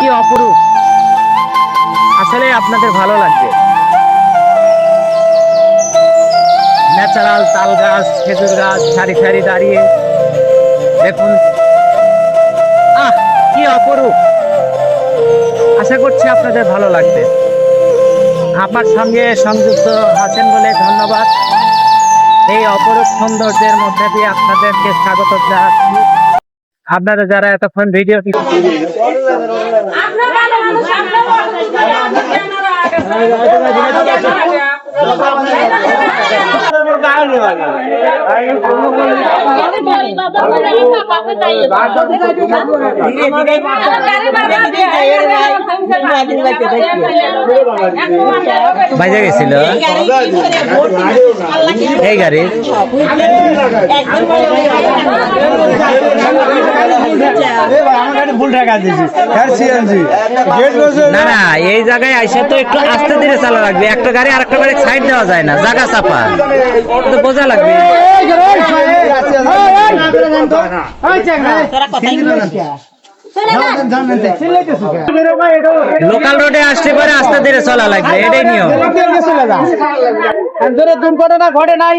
কি অপরূপ। আসলে আপনাদের ভালো লাগবে। ন্যাচারাল তাল গাছ, খেজুর গাছ, সারি সারি দাঁড়িয়ে। দেখুন। আহ, কি অপরূপ। আশা করছি আপনাদের ভালো লাগবে। আমার সঙ্গে সংযুক্ত আছেন বলে ধন্যবাদ। এই অপরূপ সৌন্দর্যের মধ্যে দিয়ে আপনাদেরকে স্বাগত জানাচ্ছি। আপনারা যারা এতক্ষণ ভিডিওটি বাজে গেছিল এই গাড়ি হ্যাঁ না না এই জায়গায় আইসে তো একটু আস্তে ধীরে চালা লাগবে একটা গাড়ি আর একটা গাড়ি সাইড দেওয়া যায় না জায়গা চাপা তো বোঝা লাগবে লোকাল রোডে আসতে পারে আস্তে ধীরে চলা লাগবে এটাই নিয়ম দুর্ঘটনা ঘটে নাই